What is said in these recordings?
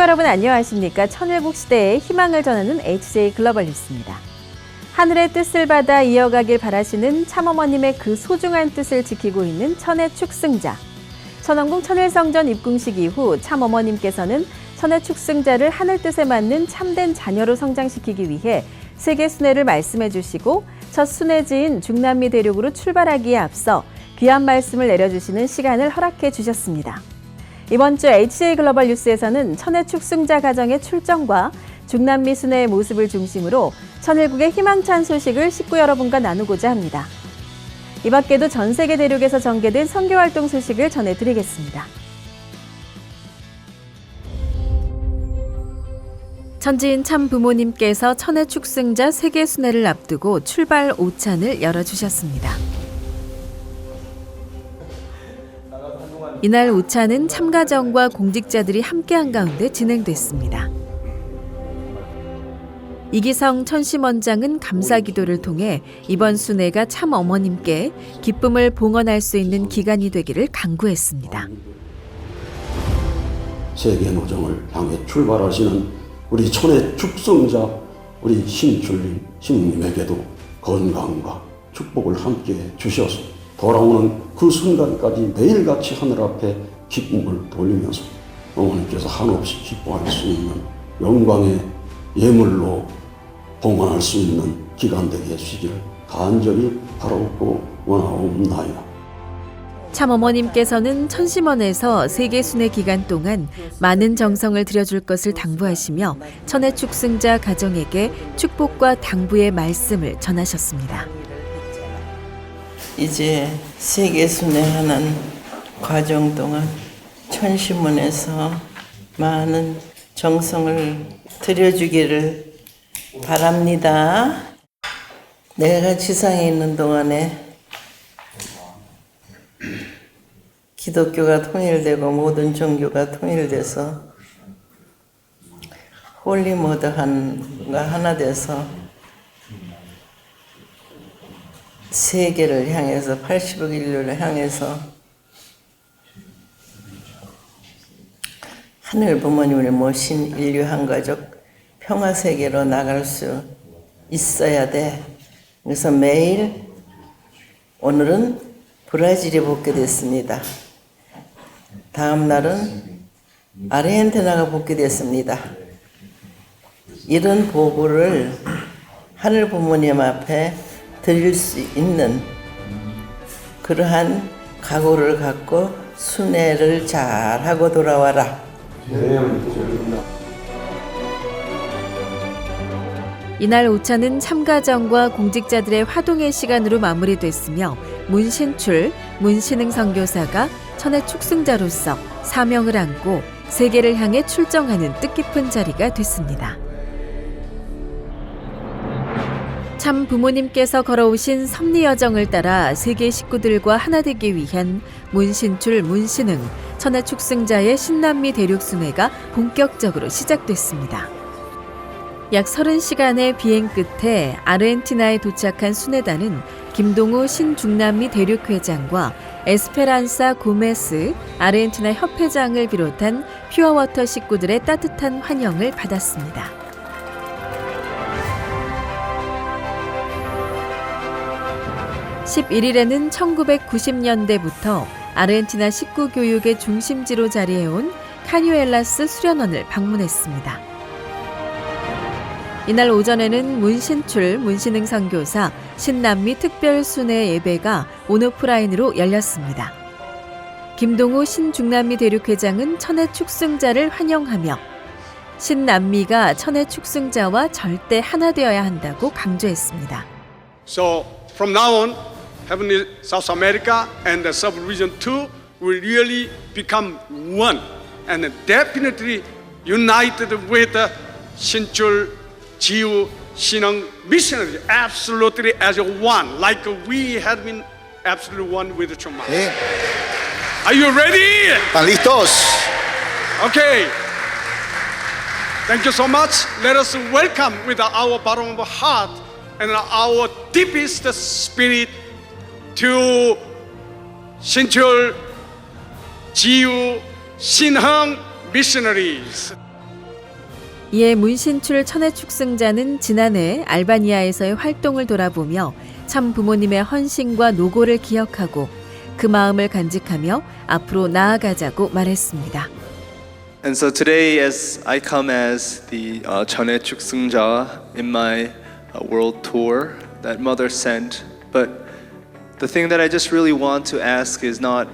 식구 여러분 안녕하십니까? 천일국 시대의 희망을 전하는 HJ 글로벌 뉴스입니다. 하늘의 뜻을 받아 이어가길 바라시는 참어머님의 그 소중한 뜻을 지키고 있는 천의 축승자. 천왕궁 천일성전 입궁식 이후 참어머님께서는 천의 축승자를 하늘 뜻에 맞는 참된 자녀로 성장시키기 위해 세계 순회를 말씀해 주시고 첫 순회지인 중남미 대륙으로 출발하기에 앞서 귀한 말씀을 내려주시는 시간을 허락해 주셨습니다. 이번 주 HJ 글로벌 뉴스에서는 천의 축승자 가정의 출정과 중남미 순회의 모습을 중심으로 천일국의 희망찬 소식을 식구 여러분과 나누고자 합니다. 이 밖에도 전 세계 대륙에서 전개된 선교 활동 소식을 전해드리겠습니다. 천지인 참 부모님께서 천의 축승자 세계 순회를 앞두고 출발 오찬을 열어주셨습니다. 이날 오찬은 참가정과 공직자들이 함께한 가운데 진행됐습니다. 이기성 천심원장은 감사 기도를 통해 이번 순회가 참 어머님께 기쁨을 봉헌할 수 있는 기간이 되기를 간구했습니다. 세계 노정을 향해 출발하시는 우리 천의 축성자 우리 신출님 신님에게도 건강과 축복을 함께 주셔서 돌아오는 그 순간까지 매일같이 하늘 앞에 기쁨을 돌리면서 어머니께서 한없이 기뻐할 수 있는 영광의 예물로 봉헌할 수 있는 기간 되게 해주시기를 간절히 바라고 원하옵나이다. 참 어머님께서는 천심원에서 세계 순회 기간 동안 많은 정성을 들여줄 것을 당부하시며 천의 축승자 가정에게 축복과 당부의 말씀을 전하셨습니다. 이제 세계 순회하는 과정 동안 천심원에서 많은 정성을 들여주기를 바랍니다. 내가 지상에 있는 동안에 기독교가 통일되고 모든 종교가 통일돼서 홀리모드한가 하나 돼서 세계를 향해서 80억 인류를 향해서 하늘 부모님을 모신 인류 한 가족 평화 세계로 나갈 수 있어야 돼. 그래서 매일 오늘은 브라질에 복게 됐습니다. 다음 날은 아르헨티나가 복게 됐습니다. 이런 보고를 하늘 부모님 앞에 드릴 수 있는 그러한 각오를 갖고 순회를 잘 하고 돌아와라. 이날 오차는 참가정과 공직자들의 화동의 시간으로 마무리됐으며 문신출, 문신흥 선교사가 천의 축승자로서 사명을 안고 세계를 향해 출정하는 뜻깊은 자리가 됐습니다. 참 부모님께서 걸어오신 섭리 여정을 따라 세계 식구들과 하나 되기 위한 문신출 문신흥 천하 축승자의 신남미 대륙 순회가 본격적으로 시작됐습니다. 약 30시간의 비행 끝에 아르헨티나에 도착한 순회단은 김동우 신중남미 대륙 회장과 에스페란사 고메스 아르헨티나 협회장을 비롯한 퓨어워터 식구들의 따뜻한 환영을 받았습니다. 11일에는 1990년대부터 아르헨티나 식구 교육의 중심지로 자리해온 카뉴엘라스 수련원을 방문했습니다. 이날 오전에는 문신출 문신흥 선교사 신남미 특별순회 예배가 온오프라인으로 열렸습니다. 김동우 신중남미 대륙회장은 천의 축승자를 환영하며 신남미가 천의 축승자와 절대 하나 되어야 한다고 강조했습니다. So from now on, Heavenly South America and the sub-region two will really become one and definitely united with the Sinchul, Jiu, Sinang missionary, absolutely as one, like we have been absolutely one with the. Eh? ¿Sí? Are you ready? ¿Están listos? Okay. Thank you so much. Let us welcome with our bottom of heart and our deepest spirit to Sinchul, Jiu, Sinhang missionaries. 이에 문신출 천혜축승자는 지난해 알바니아에서의 활동을 돌아보며 참 부모님의 헌신과 노고를 기억하고 그 마음을 간직하며 앞으로 나아가자고 말했습니다. And so today, as I come as the uh, Chuksungja in my uh, world tour that Mother sent, but the thing that I just really want to ask is not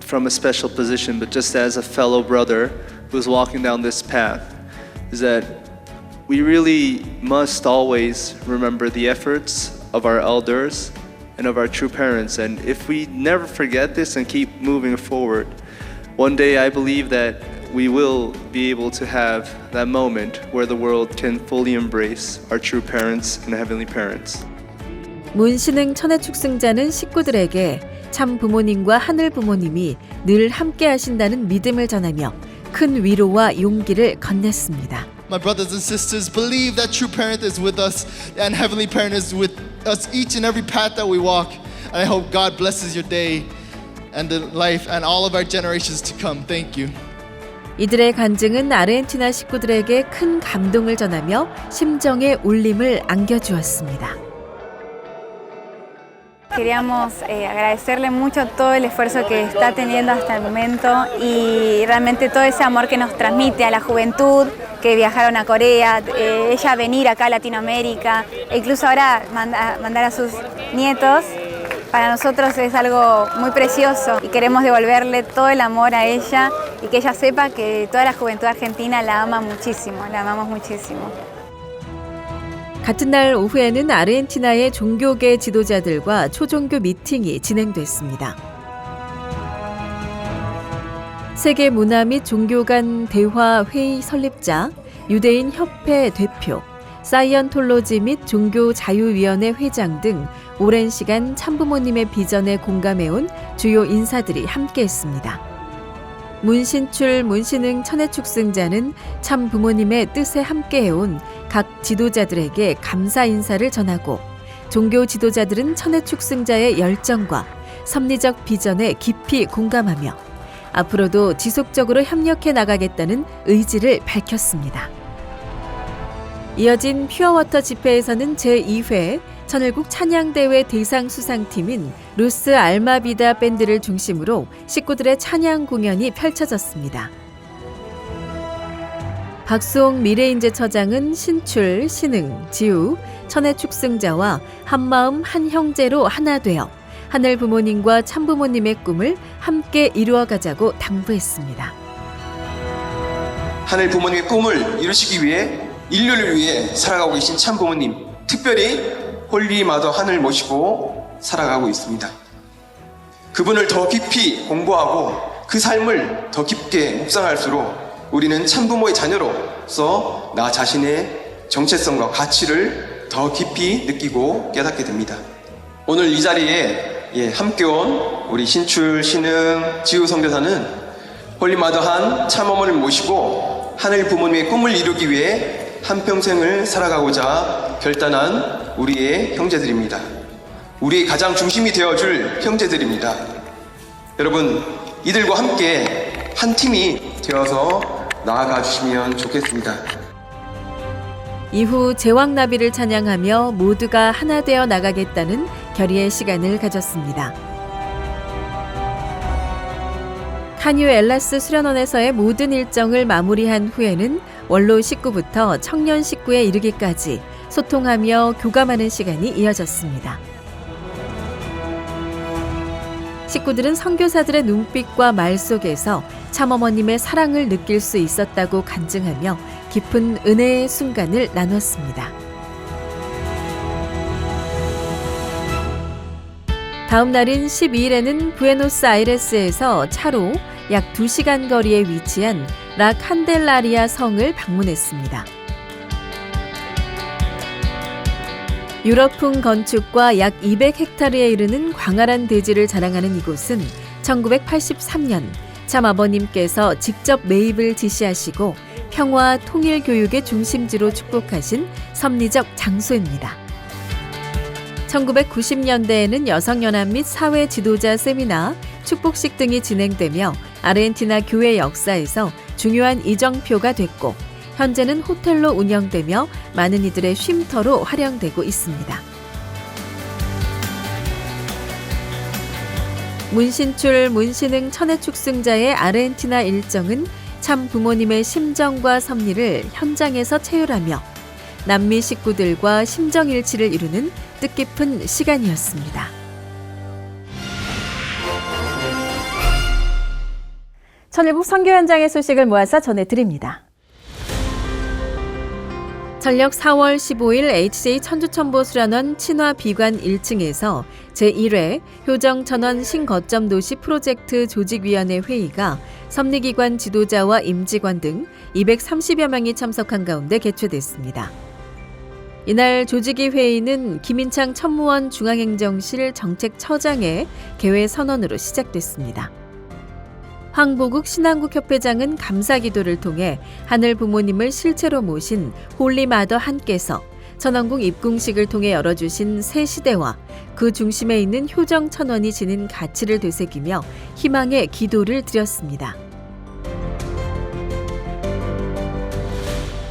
from a special position, but just as a fellow brother who's walking down this path, is that we really must always remember the efforts of our elders and of our true parents. And if we never forget this and keep moving forward, one day I believe that we will be able to have that moment where the world can fully embrace our true parents and heavenly parents. 문신흥 천혜축승자는 식구들에게 참 부모님과 하늘 부모님이 늘 함께 하신다는 믿음을 전하며 큰 위로와 용기를 건넸습니다. My brothers and sisters, believe that true parent is with us and heavenly parent is with us each and every path that we walk. And I hope God blesses your day and the life and all of our generations to come. Thank you. 이들의 간증은 아르헨티나 식구들에게 큰 감동을 전하며 심정의 울림을 안겨주었습니다. Queríamos eh, agradecerle mucho todo el esfuerzo que está teniendo hasta el momento y realmente todo ese amor que nos transmite a la juventud, que viajaron a Corea, eh, ella venir acá a Latinoamérica, e incluso ahora manda- mandar a sus nietos. Para nosotros es algo muy precioso y queremos devolverle todo el amor a ella y que ella sepa que toda la juventud argentina la ama muchísimo, la amamos muchísimo. 같은 날 오후에는 아르헨티나의 종교계 지도자들과 초종교 미팅이 진행됐습니다. 세계 문화 및 종교 간 대화 회의 설립자, 유대인 협회 대표, 사이언톨로지 및 종교 자유위원회 회장 등 오랜 시간 참부모님의 비전에 공감해온 주요 인사들이 함께했습니다. 문신출 문신흥 천혜축승자는 참 부모님의 뜻에 함께해온 각 지도자들에게 감사 인사를 전하고 종교 지도자들은 천혜축승자의 열정과 섭리적 비전에 깊이 공감하며 앞으로도 지속적으로 협력해 나가겠다는 의지를 밝혔습니다. 이어진 퓨어워터 집회에서는 제2회 천일국 찬양대회 대상 수상팀인 루스 알마비다 밴드를 중심으로 식구들의 찬양 공연이 펼쳐졌습니다. 박수홍 미래인재처장은 신출, 신흥, 지우, 천의 축승자와 한마음 한 형제로 하나 되어 하늘 부모님과 참부모님의 꿈을 함께 이루어가자고 당부했습니다. 하늘 부모님의 꿈을 이루시기 위해 인류를 위해 살아가고 계신 참 부모님, 특별히 홀리 마더 하늘 모시고 살아가고 있습니다. 그분을 더 깊이 공부하고 그 삶을 더 깊게 묵상할수록 우리는 참 부모의 자녀로서 나 자신의 정체성과 가치를 더 깊이 느끼고 깨닫게 됩니다. 오늘 이 자리에 예, 함께 온 우리 신출, 신흥, 지우 성교사는 홀리마더한 참어머니를 모시고 하늘 부모님의 꿈을 이루기 위해 한평생을 살아가고자 결단한 우리의 형제들입니다. 우리의 가장 중심이 되어줄 형제들입니다. 여러분, 이들과 함께 한 팀이 되어서 나아가 주시면 좋겠습니다. 이후 제왕나비를 찬양하며 모두가 하나 되어 나가겠다는 결의의 시간을 가졌습니다. 카뉴 엘라스 수련원에서의 모든 일정을 마무리한 후에는 원로 식구부터 청년 식구에 이르기까지 소통하며 교감하는 시간이 이어졌습니다. 식구들은 선교사들의 눈빛과 말 속에서 참어머님의 사랑을 느낄 수 있었다고 간증하며 깊은 은혜의 순간을 나눴습니다. 다음 날인 12일에는 부에노스 아이레스에서 차로 약 2시간 거리에 위치한 라 칸델라리아 성을 방문했습니다. 유럽풍 건축과 약 200헥타르에 이르는 광활한 대지를 자랑하는 이곳은 1983년 참 아버님께서 직접 매입을 지시하시고 평화 통일 교육의 중심지로 축복하신 섭리적 장소입니다. 1990년대에는 여성연합 및 사회 지도자 세미나, 축복식 등이 진행되며 아르헨티나 교회 역사에서 중요한 이정표가 됐고 현재는 호텔로 운영되며 많은 이들의 쉼터로 활용되고 있습니다. 문신출 문신흥 천혜축승자의 아르헨티나 일정은 참 부모님의 심정과 섭리를 현장에서 체휼하며 남미 식구들과 심정일치를 이루는 뜻깊은 시간이었습니다. 천일국 선교 현장의 소식을 모아서 전해드립니다. 전력 4월 15일 HJ 천주천보 수련원 친화 비관 1층에서 제1회 효정 천원 신거점 도시 프로젝트 조직위원회 회의가 섭리기관 지도자와 임직원 등 230여 명이 참석한 가운데 개최됐습니다. 이날 조직위 회의는 김인창 천무원 중앙행정실 정책처장의 개회 선언으로 시작됐습니다. 황보국 신한국 협회장은 감사 기도를 통해 하늘 부모님을 실제로 모신 홀리마더 한께서 천원궁 입궁식을 통해 열어주신 새 시대와 그 중심에 있는 효정 천원이 지닌 가치를 되새기며 희망의 기도를 드렸습니다.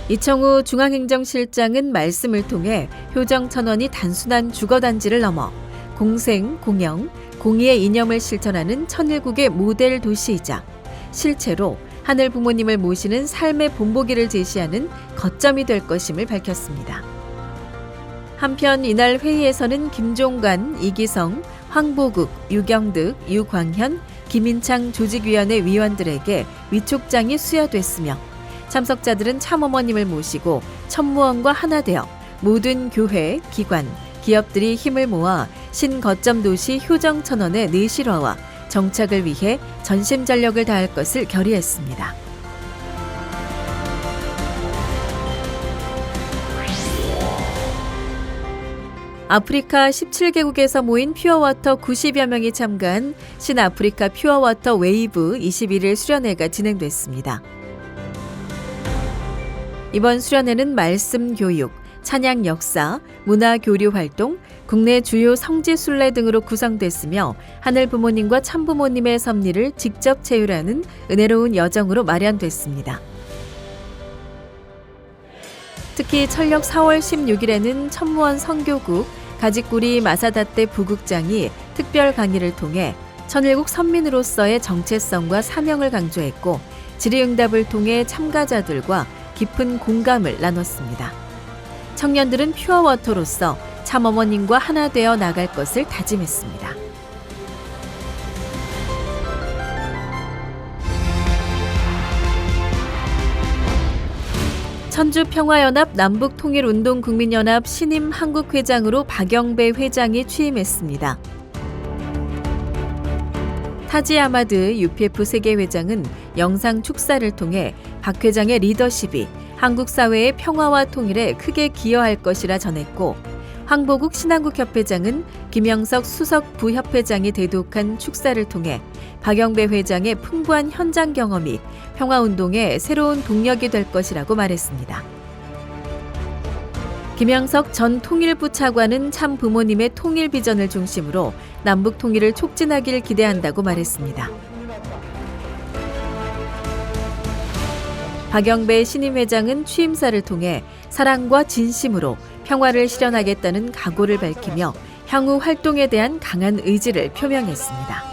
이청우 중앙행정실장은 말씀을 통해 효정 천원이 단순한 주거단지를 넘어 공생, 공영, 공의의 이념을 실천하는 천일국의 모델 도시이자 실제로 하늘 부모님을 모시는 삶의 본보기를 제시하는 거점이 될 것임을 밝혔습니다. 한편 이날 회의에서는 김종관, 이기성, 황보국, 유경득, 유광현, 김인창 조직위원회 위원들에게 위촉장이 수여됐으며 참석자들은 참어머님을 모시고 천무원과 하나 되어 모든 교회, 기관, 기업들이 힘을 모아 신거점 도시 효정천원의 내실화와 정착을 위해 전심전력을 다할 것을 결의했습니다. 아프리카 17개국에서 모인 퓨어워터 90여 명이 참가한 신아프리카 퓨어워터 웨이브 21일 수련회가 진행됐습니다. 이번 수련회는 말씀 교육, 찬양 역사, 문화 교류 활동, 국내 주요 성지 순례 등으로 구성됐으며 하늘 부모님과 참부모님의 섭리를 직접 체휼하는 은혜로운 여정으로 마련됐습니다. 특히 철력 4월 16일에는 천무원 성교국 가지꾸리 마사다떼 부국장이 특별 강의를 통해 천일국 선민으로서의 정체성과 사명을 강조했고 질의응답을 통해 참가자들과 깊은 공감을 나눴습니다. 청년들은 퓨어워터로서 참어머님과 하나 되어 나갈 것을 다짐했습니다. 천주평화연합 남북통일운동국민연합 신임 한국회장으로 박영배 회장이 취임했습니다. 타지 아마드 UPF 세계회장은 영상 축사를 통해 박 회장의 리더십이 한국 사회의 평화와 통일에 크게 기여할 것이라 전했고 황보국 신한국 협회장은 김영석 수석 부협회장이 대독한 축사를 통해 박영배 회장의 풍부한 현장 경험이 평화운동의 새로운 동력이 될 것이라고 말했습니다. 김영석 전 통일부 차관은 참 부모님의 통일 비전을 중심으로 남북 통일을 촉진하길 기대한다고 말했습니다. 박영배 신임 회장은 취임사를 통해 사랑과 진심으로 평화를 실현하겠다는 각오를 밝히며 향후 활동에 대한 강한 의지를 표명했습니다.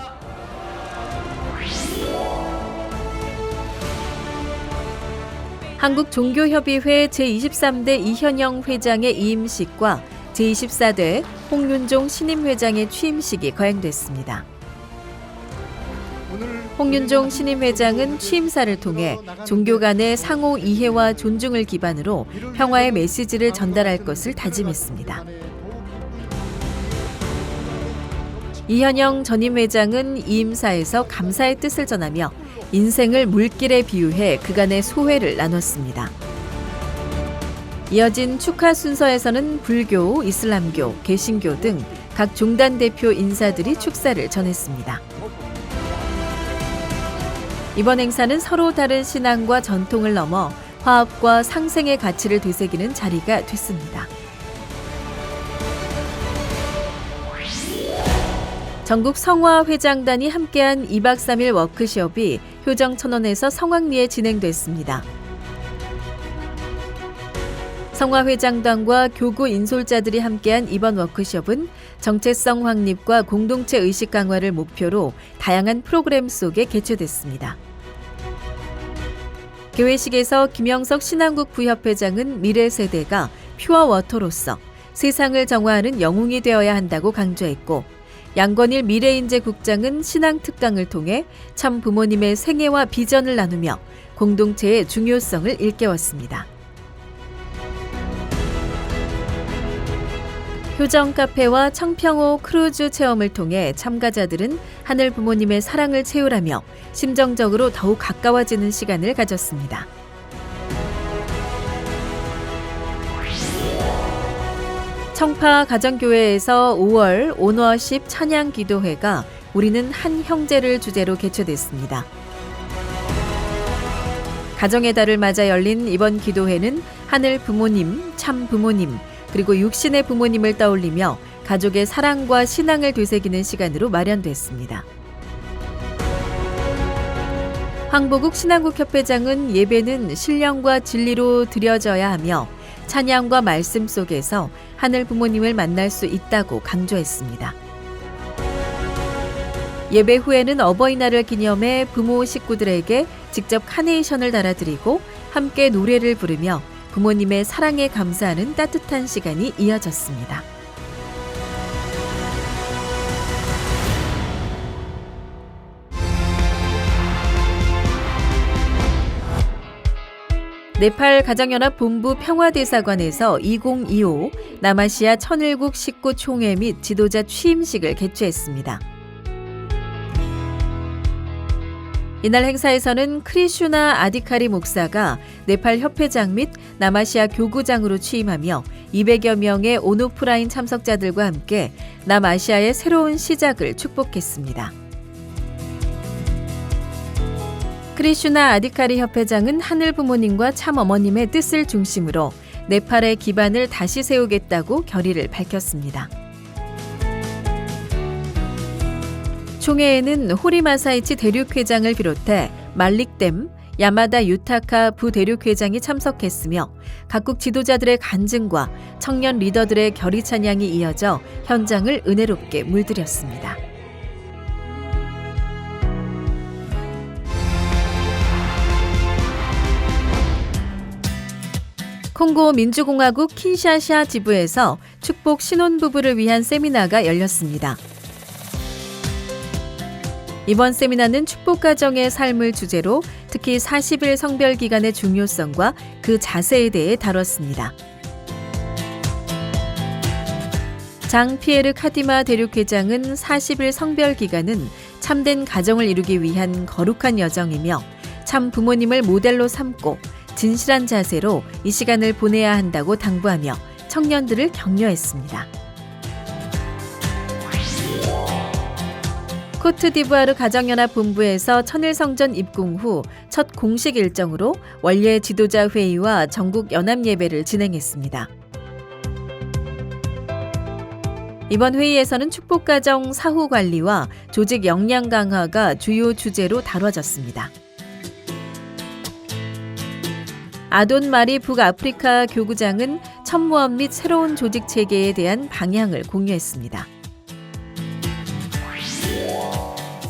한국종교협의회 제23대 이현영 회장의 이임식과 제24대 홍윤종 신임 회장의 취임식이 거행됐습니다. 홍윤종 신임 회장은 취임사를 통해 종교 간의 상호 이해와 존중을 기반으로 평화의 메시지를 전달할 것을 다짐했습니다. 이현영 전임 회장은 이임사에서 감사의 뜻을 전하며 인생을 물길에 비유해 그간의 소회를 나눴습니다. 이어진 축하 순서에서는 불교, 이슬람교, 개신교 등 각 종단 대표 인사들이 축사를 전했습니다. 이번 행사는 서로 다른 신앙과 전통을 넘어 화합과 상생의 가치를 되새기는 자리가 됐습니다. 전국 성화 회장단이 함께한 2박 3일 워크숍이 효정천원에서 성황리에 진행됐습니다. 성화회장단과 교구 인솔자들이 함께한 이번 워크숍은 정체성 확립과 공동체 의식 강화를 목표로 다양한 프로그램 속에 개최됐습니다. 개회식에서 김영석 신한국 부협회장은 미래 세대가 퓨어 워터로서 세상을 정화하는 영웅이 되어야 한다고 강조했고 양건일 미래인재 국장은 신앙 특강을 통해 참 부모님의 생애와 비전을 나누며 공동체의 중요성을 일깨웠습니다. 효정 카페와 청평호 크루즈 체험을 통해 참가자들은 하늘 부모님의 사랑을 채우라며 심정적으로 더욱 가까워지는 시간을 가졌습니다. 청파 가정교회에서 5월 오너십 찬양 기도회가 우리는 한 형제를 주제로 개최됐습니다. 가정의 달을 맞아 열린 이번 기도회는 하늘 부모님, 참 부모님, 그리고 육신의 부모님을 떠올리며 가족의 사랑과 신앙을 되새기는 시간으로 마련됐습니다. 황보국 신한국 협회장은 예배는 신령과 진리로 드려져야 하며 찬양과 말씀 속에서 하늘 부모님을 만날 수 있다고 강조했습니다. 예배 후에는 어버이날을 기념해 부모 식구들에게 직접 카네이션을 달아드리고 함께 노래를 부르며 부모님의 사랑에 감사하는 따뜻한 시간이 이어졌습니다. 네팔 가정연합 본부 평화대사관에서 2025 남아시아 천일국 식구 총회 및 지도자 취임식을 개최했습니다. 이날 행사에서는 크리슈나 아디카리 목사가 네팔 협회장 및 남아시아 교구장으로 취임하며 200여 명의 온오프라인 참석자들과 함께 남아시아의 새로운 시작을 축복했습니다. 크리슈나 아디카리 협회장은 하늘 부모님과 참 어머님의 뜻을 중심으로 네팔의 기반을 다시 세우겠다고 결의를 밝혔습니다. 총회에는 호리마사이치 대륙회장을 비롯해 말릭댐, 야마다 유타카 부대륙회장이 참석했으며 각국 지도자들의 간증과 청년 리더들의 결의 찬양이 이어져 현장을 은혜롭게 물들였습니다. 콩고 민주공화국 킨샤샤 지부에서 축복 신혼부부를 위한 세미나가 열렸습니다. 이번 세미나는 축복가정의 삶을 주제로 특히 40일 성별 기간의 중요성과 그 자세에 대해 다뤘습니다. 장 피에르 카디마 대륙회장은 40일 성별 기간은 참된 가정을 이루기 위한 거룩한 여정이며 참 부모님을 모델로 삼고 진실한 자세로 이 시간을 보내야 한다고 당부하며 청년들을 격려했습니다. 코트디부아르 가정연합 본부에서 천일성전 입궁 후 첫 공식 일정으로 원예 지도자 회의와 전국 연합 예배를 진행했습니다. 이번 회의에서는 축복가정 사후 관리와 조직 역량 강화가 주요 주제로 다뤄졌습니다. 아돈 마리 북아프리카 교구장은 천무업 및 새로운 조직 체계에 대한 방향을 공유했습니다.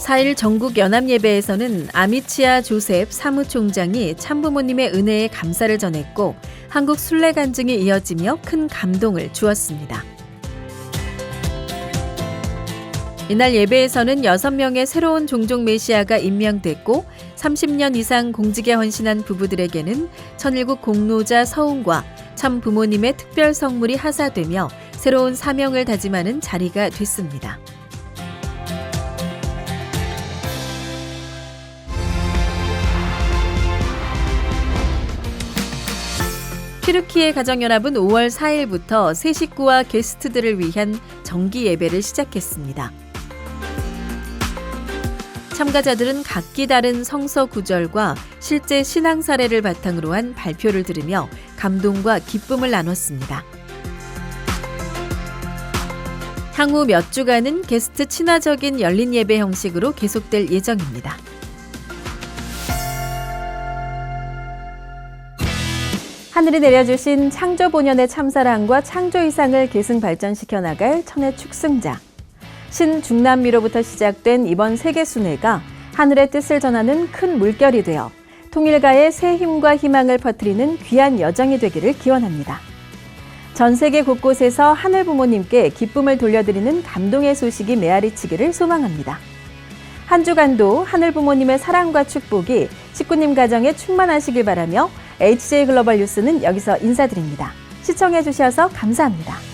4일 전국 연합 예배에서는 아미치아 조셉 사무총장이 참부모님의 은혜에 감사를 전했고 한국 순례 간증이 이어지며 큰 감동을 주었습니다. 이날 예배에서는 6명의 새로운 종족 메시아가 임명됐고 30년 이상 공직에 헌신한 부부들에게는 천일국 공로자 서훈과 참 부모님의 특별 성물이 하사되며 새로운 사명을 다짐하는 자리가 됐습니다. 튀르키예 가정연합은 5월 4일부터 새 식구와 게스트들을 위한 정기 예배를 시작했습니다. 참가자들은 각기 다른 성서 구절과 실제 신앙 사례를 바탕으로 한 발표를 들으며 감동과 기쁨을 나눴습니다. 향후 몇 주간은 게스트 친화적인 열린 예배 형식으로 계속될 예정입니다. 하늘이 내려주신 창조 본연의 참사랑과 창조 이상을 계승 발전시켜 나갈 천의 축승자. 신중남미로부터 시작된 이번 세계 순회가 하늘의 뜻을 전하는 큰 물결이 되어 통일가의 새 힘과 희망을 퍼뜨리는 귀한 여정이 되기를 기원합니다. 전 세계 곳곳에서 하늘 부모님께 기쁨을 돌려드리는 감동의 소식이 메아리치기를 소망합니다. 한 주간도 하늘 부모님의 사랑과 축복이 식구님 가정에 충만하시길 바라며 HJ 글로벌 뉴스는 여기서 인사드립니다. 시청해 주셔서 감사합니다.